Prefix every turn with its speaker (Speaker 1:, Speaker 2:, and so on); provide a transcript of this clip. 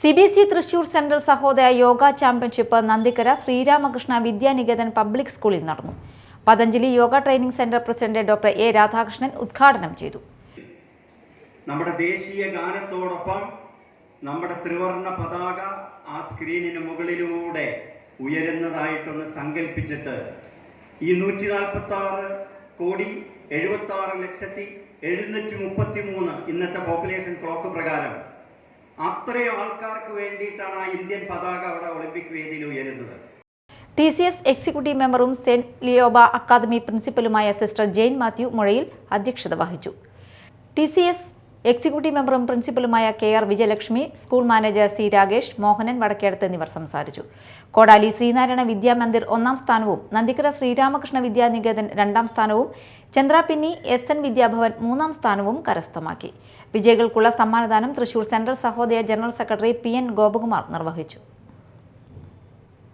Speaker 1: C B S E Thrissur central Sahodaya yoga championship Nandikkara Sreeramakrishna Vidyaniketan public സ്കൂളിൽ നടന്നു. Patanjali yoga training centre president doctor A Radhakrishnan ഉദ്ഘാടനം ചെയ്തു.
Speaker 2: നമ്മുടെ ദേശീയ ഗാനത്തോടൊപ്പം നമ്മുടെ ത്രിവർണ പതാക ആ സ്ക്രീനിന് മുകളിലൂടെ ഉയരുന്നതായിട്ടൊന്ന് സങ്കല്പിച്ചിട്ട് ഈ നൂറ്റി നാൽപ്പത്തി ആറ് കോടി എഴുപത്തി ആറ് ലക്ഷത്തി എഴുന്നൂറ്റി മുപ്പത്തി മൂന്ന് ഇന്നത്തെ പോപ്പുലേഷൻ ക്ലോക്ക് പ്രകാരം അത്രയും ആൾക്കാർക്ക് വേണ്ടിയിട്ടാണ് ആ ഇന്ത്യൻ പതാക അവിടെ ഒളിമ്പിക് വേദിയിൽ ഉയരുന്നത്.
Speaker 1: ടി സി എസ് എക്സിക്യൂട്ടീവ് മെമ്പറും സെന്റ് ലിയോബ അക്കാദമി പ്രിൻസിപ്പലുമായ സിസ്റ്റർ ജെയിൻ മാത്യു മുഴയിൽ അധ്യക്ഷത വഹിച്ചു. ടി സി എസ് എക്സിക്യൂട്ടീവ് മെമ്പറും പ്രിൻസിപ്പലുമായ K R Vijayalakshmi school manager C Rakesh Mohanan Vadakkedath എന്നിവർ സംസാരിച്ചു. കോടാലി ശ്രീനാരായണ വിദ്യാമന്ദിർ ഒന്നാം സ്ഥാനവും നന്ദിക്കര ശ്രീരാമകൃഷ്ണ വിദ്യാനികേതൻ രണ്ടാം സ്ഥാനവും ചന്ദ്രാപിന്നി എസ് എൻ വിദ്യാഭവൻ മൂന്നാം സ്ഥാനവും കരസ്ഥമാക്കി. വിജയികൾക്കുള്ള സമ്മാനദാനം Thrissur central Sahodaya general secretary P N Gopakumar നിർവഹിച്ചു.